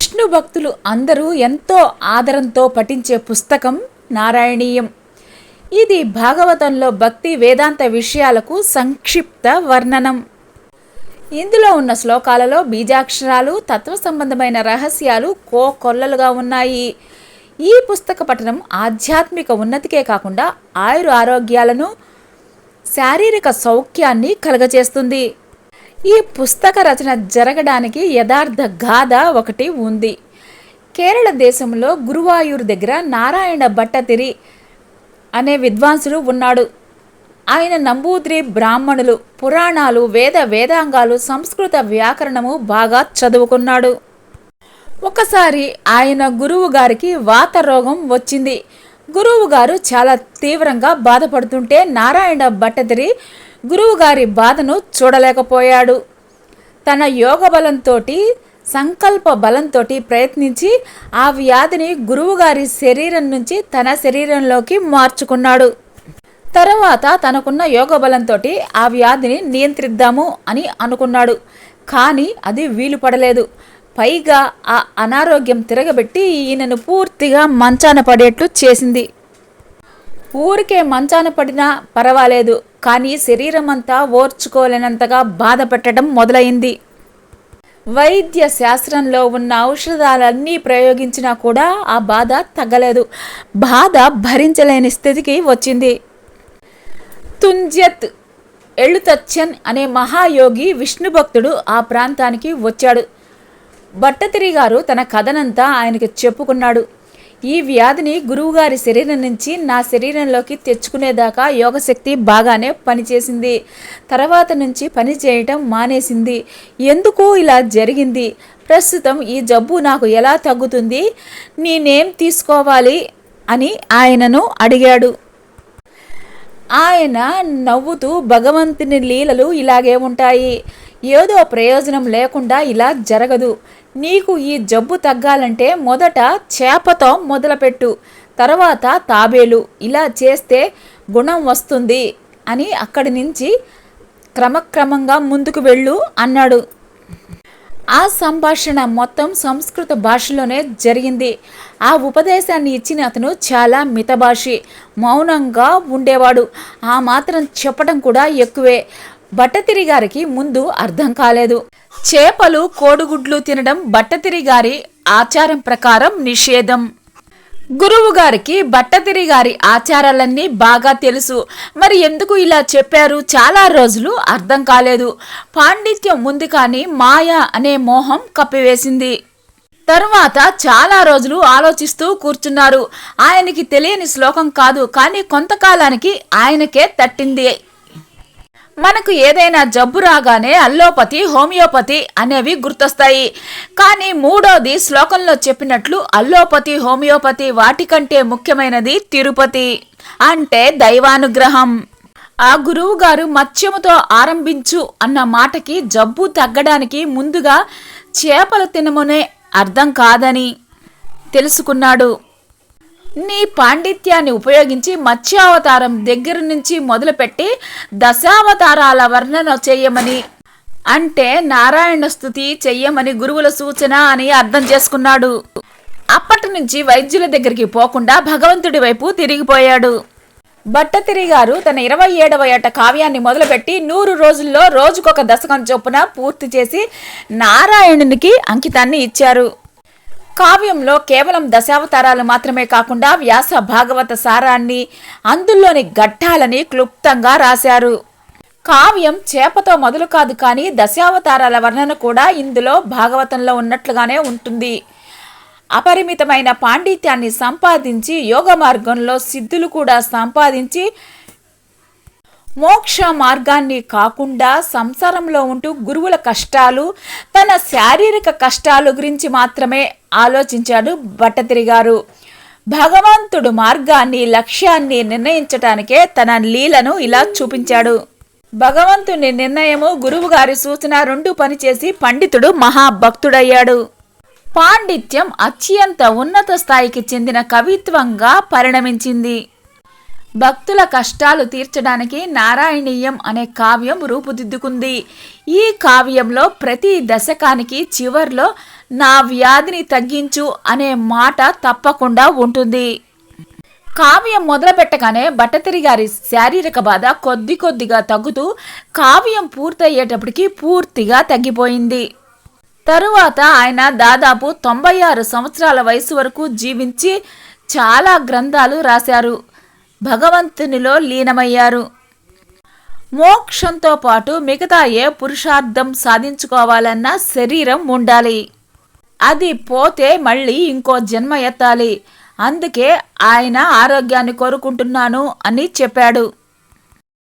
విష్ణు భక్తులు అందరూ ఎంతో ఆదరంతో పఠించే పుస్తకం నారాయణీయం. ఇది భాగవతంలో భక్తి వేదాంత విషయాలకు సంక్షిప్త వర్ణనం. ఇందులో ఉన్న శ్లోకాలలో బీజాక్షరాలు తత్వ సంబంధమైన రహస్యాలు కోకొల్లలుగా ఉన్నాయి. ఈ పుస్తక పఠనం ఆధ్యాత్మిక ఉన్నతికే కాకుండా ఆయుర ఆరోగ్యాలను శారీరక సౌఖ్యాన్ని కలగజేస్తుంది. ఈ పుస్తక రచన జరగడానికి యథార్థ గాథ ఒకటి ఉంది. కేరళ దేశంలో గురువాయూర్ దగ్గర నారాయణ భట్టతిరి అనే విద్వాంసుడు ఉన్నాడు. ఆయన నంబూద్రి బ్రాహ్మణులు పురాణాలు వేద వేదాంగాలు సంస్కృత వ్యాకరణము బాగా చదువుకున్నాడు. ఒకసారి ఆయన గురువు గారికి వాత రోగం వచ్చింది. గురువు గారు చాలా తీవ్రంగా బాధపడుతుంటే నారాయణ భట్టదిరి గురువు గారి బాధను చూడలేకపోయాడు. తన యోగ బలంతో సంకల్ప బలంతో ప్రయత్నించి ఆ వ్యాధిని గురువుగారి శరీరం నుంచి తన శరీరంలోకి మార్చుకున్నాడు. తర్వాత తనకున్న యోగ బలంతో ఆ వ్యాధిని నియంత్రిద్దాము అని అనుకున్నాడు. కానీ అది వీలు పడలేదు పైగా ఆ అనారోగ్యం తిరగబెట్టి ఈయనను పూర్తిగా మంచాన పడేట్లు చేసింది. ఊరికే మంచాన పడినా పర్వాలేదు కానీ శరీరం అంతా ఓర్చుకోలేనంతగా బాధపెట్టడం మొదలైంది. వైద్య శాస్త్రంలో ఉన్న ఔషధాలన్నీ ప్రయోగించినా కూడా ఆ బాధ తగ్గలేదు. బాధ భరించలేని స్థితికి వచ్చింది. తుంజత్ ఎళ్ళుతచ్చన్ అనే మహాయోగి విష్ణు భక్తుడు ఆ ప్రాంతానికి వచ్చాడు. భట్టతిరి గారు తన కథనంతా ఆయనకి చెప్పుకున్నాడు. ఈ వ్యాధిని గురువుగారి శరీరం నుంచి నా శరీరంలోకి తెచ్చుకునేదాకా యోగశక్తి బాగానే పనిచేసింది. తర్వాత నుంచి పని చేయటం మానేసింది. ఎందుకు ఇలా జరిగింది? ప్రస్తుతం ఈ జబ్బు నాకు ఎలా తగ్గుతుంది? నేనేం తీసుకోవాలి? అని ఆయనను అడిగాడు. ఆయన నవ్వుతూ భగవంతుని లీలలు ఇలాగే ఉంటాయి. ఏదో ప్రయోజనం లేకుండా ఇలా జరగదు. నీకు ఈ జబ్బు తగ్గాలంటే మొదట చేపతో మొదలుపెట్టు తర్వాత తాబేలు. ఇలా చేస్తే గుణం వస్తుంది అని అక్కడి నుంచి క్రమక్రమంగా ముందుకు వెళ్ళు అన్నాడు. ఆ సంభాషణ మొత్తం సంస్కృత భాషలోనే జరిగింది. ఆ ఉపదేశాన్ని ఇచ్చిన అతను చాలా మితభాషి మౌనంగా ఉండేవాడు. ఆ మాత్రం చెప్పడం కూడా ఎక్కువే. భట్టతిరి గారికి ముందు అర్థం కాలేదు. చేపలు కోడిగుడ్లు తినడం భట్టతిరి గారి ఆచారం ప్రకారం నిషేధం. గురువు గారికి భట్టతిరి గారి ఆచారాలన్నీ బాగా తెలుసు. మరి ఎందుకు ఇలా చెప్పారు? చాలా రోజులు అర్థం కాలేదు. పాండిత్యం ఉంది కానీ మాయ అనే మోహం కప్పివేసింది. తరువాత చాలా రోజులు ఆలోచిస్తూ కూర్చున్నారు. ఆయనకి తెలియని శ్లోకం కాదు కానీ కొంతకాలానికి ఆయనకే తట్టింది. మనకు ఏదైనా జబ్బు రాగానే అల్లోపతి హోమియోపతి అనేవి గుర్తొస్తాయి. కానీ మూడోది శ్లోకంలో చెప్పినట్లు అల్లోపతి హోమియోపతి వాటికంటే ముఖ్యమైనది తిరుపతి అంటే దైవానుగ్రహం. ఆ గురువు గారు మత్స్యముతో ఆరంభించు అన్న మాటకి జబ్బు తగ్గడానికి ముందుగా చేపలు తినమనే అర్థం కాదని తెలుసుకున్నాడు. నీ పాండిత్యాన్ని ఉపయోగించి మత్స్యావతారం దగ్గర నుంచి మొదలుపెట్టి దశావతారాల వర్ణన చేయమని అంటే నారాయణ స్థుతి చెయ్యమని గురువుల సూచన అని అర్థం చేసుకున్నాడు. అప్పటి నుంచి వైద్యుల దగ్గరికి పోకుండా భగవంతుడి వైపు తిరిగిపోయాడు. భట్టతిరి గారు తన ఇరవై ఏడవ ఏట కావ్యాన్ని మొదలుపెట్టి నూరు రోజుల్లో రోజుకొక దశకం చొప్పున పూర్తి చేసి నారాయణునికి అంకితాన్ని ఇచ్చారు. కావ్యంలో కేవలం దశావతారాలు మాత్రమే కాకుండా వ్యాస భాగవత సారాన్ని అందులోని ఘట్టాలని క్లుప్తంగా రాశారు. కావ్యం చేపతో మొదలు కాదు కానీ దశావతారాల వర్ణన కూడా ఇందులో భాగవతంలో ఉన్నట్లుగానే ఉంటుంది. అపరిమితమైన పాండిత్యాన్ని సంపాదించి యోగ మార్గంలో సిద్ధులు కూడా సంపాదించి మోక్ష మార్గాన్ని కాకుండా సంసారంలో ఉంటూ గురువుల కష్టాలు తన శారీరక కష్టాలు గురించి మాత్రమే ఆలోచించాడు భట్టతిరి గారు. భగవంతుడు మార్గాన్ని లక్ష్యాన్ని నిర్ణయించటానికే తన లీలను ఇలా చూపించాడు. భగవంతుని నిర్ణయము గురువుగారి సూచన రెండు పనిచేసి పండితుడు మహాభక్తుడయ్యాడు. పాండిత్యం అత్యంత ఉన్నత స్థాయికి చెందిన కవిత్వంగా పరిణమించింది. భక్తుల కష్టాలు తీర్చడానికి నారాయణీయం అనే కావ్యం రూపుదిద్దుకుంది. ఈ కావ్యంలో ప్రతి దశకానికి చివర్లో నా వ్యాధిని తగ్గించు అనే మాట తప్పకుండా ఉంటుంది. కావ్యం మొదలుపెట్టగానే భట్టతిరి గారి శారీరక బాధ కొద్ది కొద్దిగా తగ్గుతూ కావ్యం పూర్తయ్యేటప్పటికి పూర్తిగా తగ్గిపోయింది. తరువాత ఆయన దాదాపు తొంభై ఆరు సంవత్సరాల వయసు వరకు జీవించి చాలా గ్రంథాలు రాశారు. భగవంతునిలో లీనమయ్యారు. మోక్షంతో పాటు మిగతా ఏ పురుషార్థం సాధించుకోవాలన్నా శరీరం ఉండాలి. అది పోతే మళ్ళీ ఇంకో జన్మ ఎత్తాలి. అందుకే ఆయన ఆరోగ్యాన్ని కోరుకుంటున్నాను అని చెప్పాడు.